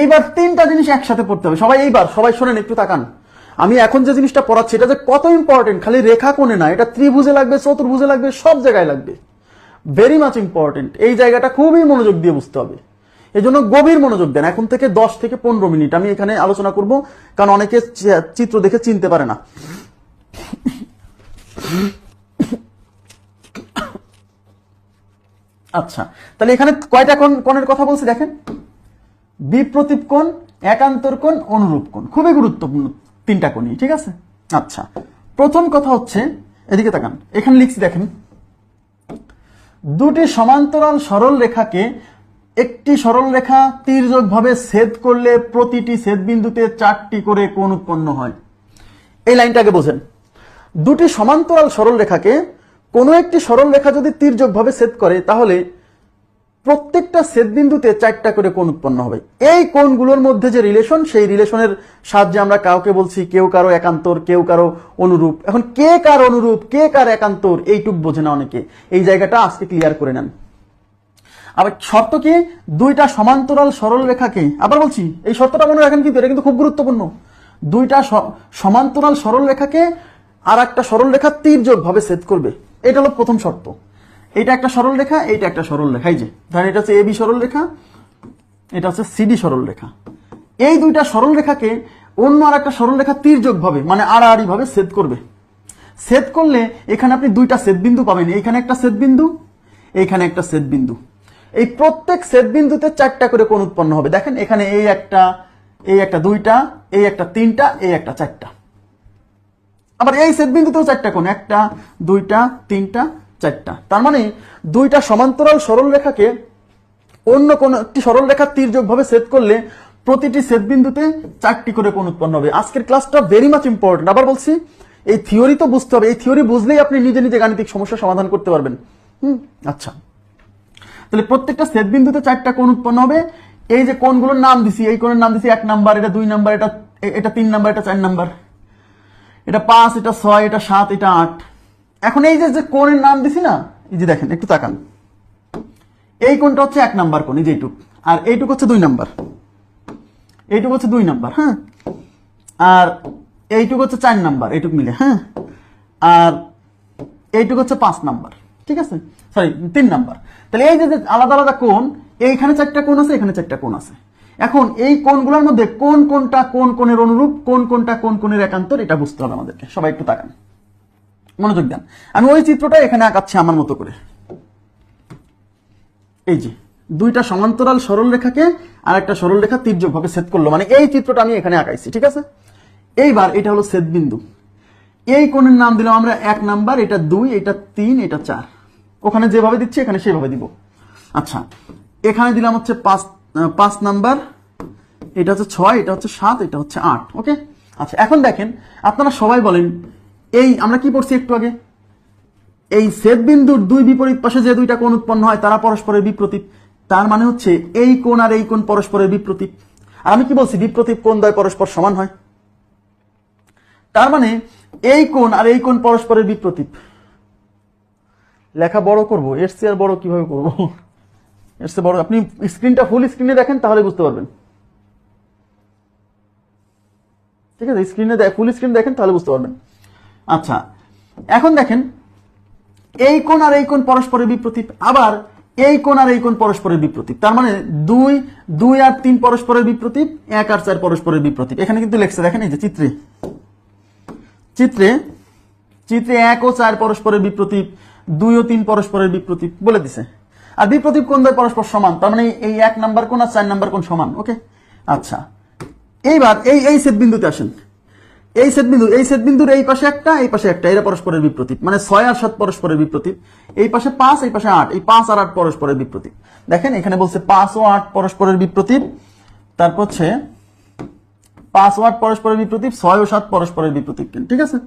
এইবার তিনটা জিনিস একসাথে পড়তে হবে। সবাই এইবার, সবাই শোনেন একটু তাকান। আমি এখন যে জিনিসটা পড়াচ্ছি, এটা যে কত ইম্পর্টেন্ট খালি রেখা কোণে না, এটা ত্রিভুজে লাগবে, চতুর্ভুজে লাগবে, সব জায়গায় লাগবে। ভেরি মাচ ইম্পর্টেন্ট এই জায়গাটা খুবই মনোযোগ দিয়ে বুঝতে হবে। এই জন্য গভীর মনোযোগ দেন, এখন থেকে দশ থেকে পনেরো মিনিট আমি এখানে আলোচনা করব, কারণ অনেকে চিত্র দেখে চিনতে পারে না। আচ্ছা তাহলে এখানে কয়টা কোণ, কোণের কথা বলছি দেখেন? বিপ্রতীপ কোণ, একান্তর কোণ, অনুরূপ কোণ। খুবই গুরুত্বপূর্ণ তিনটা কোণই, ঠিক আছে? আচ্ছা প্রথম কথা হচ্ছে, এদিকে তাকান, এখানে লিখছি, দেখেন। দুটি সমান্তরাল সরল রেখাকে একটি সরল রেখা তীর্যকভাবে ছেদ করলে প্রতিটি ছেদ বিন্দুতে চারটি করে কোণ উৎপন্ন হয়। এই লাইনটাকে বোঝেন। দুটি সমান্তরাল সরল রেখাকে কোনো একটি সরল রেখা যদি তীর্যকভাবে ছেদ করে, তাহলে প্রত্যেকটা ছেদ বিন্দুতে চারটা করে কোণ উৎপন্ন হবে। এই কোণগুলোর মধ্যে যে রিলেশন সেই রিলেশনের সাহায্যে আমরা কাউকে বলছি, কেউ কারও একান্তর, কেউ কারও অনুরূপ। এখন কে কার অনুরূপ, কে কার একান্তর, এইটুক বোঝে না অনেকে। এই জায়গাটা আজকে ক্লিয়ার করে নেন। আবার শর্ত কি? দুইটা সমান্তরাল সরল রেখাকে, আবার বলছি, এই শর্তটা মনে রাখেন কিন্তু, এটা কিন্তু খুব গুরুত্বপূর্ণ। দুইটা সমান্তরাল সরল রেখাকে আর একটা সরল রেখা তীর্যক ভাবে ছেদ করবে। এটা হলো প্রথম শর্ত। এটা একটা সরল রেখা, এইটা একটা সরল রেখা। এই যে, ধরেন এটা হচ্ছে এবি সরল রেখা, এটা হচ্ছে সিডি সরল রেখা। এই দুইটা সরল রেখাকে অন্য আর একটা সরল রেখা তীর্যক ভাবে মানে আড়াআড়ি ভাবে ছেদ করবে। ছেদ করলে এখানে আপনি দুইটা ছেদ বিন্দু পাবেন। এইখানে একটা ছেদ বিন্দু, এইখানে একটা ছেদ বিন্দু। এই প্রত্যেক ছেদ বিন্দুতে চারটা করে কোণ উৎপন্ন হবে। দেখেন, এখানে এই একটা এই একটা দুইটা, এই একটা তিনটা, এই একটা চারটা। আবার এই ছেদ বিন্দুতেও চারটা কোণ, একটা, দুইটা, তিনটা চারটা। তার মানে দুইটা সমান্তরাল সরল রেখাকে অন্য কোন একটি সরল রেখা তীর্যক ভাবে সেট করলে প্রতিটি সেট বিন্দুতে চারটি করে কোণ উৎপন্ন হবে। আজকের ক্লাসটা ভেরি মাচ ইম্পর্টেন্ট আবার বলছি, এই থিওরি তো বুঝতে হবে। এই থিওরি বুঝলেই আপনি নিজে নিজে গাণিতিক সমস্যা সমাধান করতে পারবেন। হুম? আচ্ছা। তাহলে প্রত্যেকটা সেট বিন্দুতে চারটা কোণ উৎপন্ন হবে। এই যে কোণগুলোর নাম দিছি, এই কোণের নাম দিছি এক নাম্বার, এটা দুই নাম্বার, এটা এটা তিন নাম্বার, এটা চার নাম্বার। এটা পাঁচ, এটা ছয়, এটা সাত, এটা আট। এখন এই যে কোণের নাম দিছি না, এই যে দেখেন, একটু তাকান। এই কোণটা হচ্ছে এক নাম্বার কোণ, এই যে এইটুক। আর এইটুক হচ্ছে দুই নাম্বার। এইটুক হচ্ছে দুই নাম্বার হ্যাঁ? আর এইটুক হচ্ছে চার নাম্বার, এইটুক মিলে হ্যাঁ? আর এইটুক হচ্ছে পাঁচ নাম্বার, ঠিক আছে? সরি তিন নাম্বার। তাহলে এই যে যে আলাদা আলাদা কোণ, এইখানে চারটা কোণ আছে, এখানে চারটা কোণ আছে। এখন এই কোণগুলোর মধ্যে কোন কোনটা কোন কোণের অনুরূপ, কোন কোনটা কোন কোণের একান্তর, এটা বুঝতে হবে আমাদেরকে। সবাই একটু তাকান। মনোযোগ দেন। আমি ওই চিত্রটা এখানে আঁকাচ্ছি আমার মতো করে। এই যে, দুইটা সমান্তরাল সরল রেখাকে আর একটা সরল রেখা তীর্যকভাবে ছেদ করল। মানে এই চিত্রটা আমি এখানে আঁকাইছি, ঠিক আছে? এইবার এটা হলো ছেদ বিন্দু এই কোণের নাম দিলাম আমরা এক নাম্বার, এটা দুই, এটা তিন, এটা চার। ওখানে যেভাবে দিচ্ছি, এখানে সেভাবে দিব। আচ্ছা এখানে দিলাম হচ্ছে পাঁচ পাঁচ নাম্বার, এটা হচ্ছে ছয়, এটা হচ্ছে সাত, এটা হচ্ছে আট, ওকে? আচ্ছা এখন দেখেন, আপনারা সবাই বলেন এই, আমরা কি পড়ছি একটু আগে? এই ছেদ বিন্দুর দুই বিপরীত পাশে যে দুইটা কোণ উৎপন্ন হয়, তারা পরস্পরের বিপ্রতীপ তার মানে হচ্ছে এই কোণ আর এই কোণ পরস্পরের বিপ্রতীপ আর আমি কি বলছি? বিপ্রতীপ কোণ দ্বয় পরস্পর সমান হয়। তার মানে এই কোণ আর এই কোণ পরস্পরের বিপ্রতীপ লেখা বড় করব। এর চেয়ে আর বড় কীভাবে করব? এর চেয়ে বড় আপনি স্ক্রিনটা ফুল স্ক্রিনে দেখেন, তাহলে বুঝতে পারবেন। ঠিক আছে? স্ক্রিনে ফুল স্ক্রিন দেখেন, তাহলে বুঝতে পারবেন। আচ্ছা এখন দেখেন, এই কোণ আর এই কোণ পরস্পরের বিপ্রতীপ আবার এই কোণ আর এই কোণ পরস্পরের বিপ্রতীপ তার মানে দুই দুই আর তিন পরস্পরের বিপ্রতীপ এক আর চার পরস্পরের বিপ্রতীপ এখানে কিন্তু লেখছে, দেখেন এই যে চিত্রে। চিত্রে চিত্রে এক ও চার পরস্পরের বিপ্রতীপ দুই ও তিন পরস্পরের বিপ্রতীপ বলে দিছে। আর বিপ্রতীপ কোন দ্বয় পরস্পর সমান, তার মানে এই এক নাম্বার কোন আর চার নাম্বার কোন সমান, ওকে? আচ্ছা এইবার এই এই সেট বিন্দুতে আসেন। এই সেট বিন্দু, এই সেট বিন্দুর এই পাশে একটা, এই পাশে একটা, এরা পরস্পরের বিপ্রতীপ মানে ছয় আর সাত পরস্পরের বিপ্রতীপ এই পাশে পাঁচ, এই পাশে আট, এই পাঁচ আর আট পরস্পরের বিপ্রতীপ দেখেন, এখানে বলছে পাঁচ ও আট পরস্পরের বিপ্রতীপ তারপর হচ্ছে পাঁচ ও আট পরস্পরের বিপ্রতীপ ছয় ও সাত পরস্পরের বিপ্রতীপ ঠিক আছে?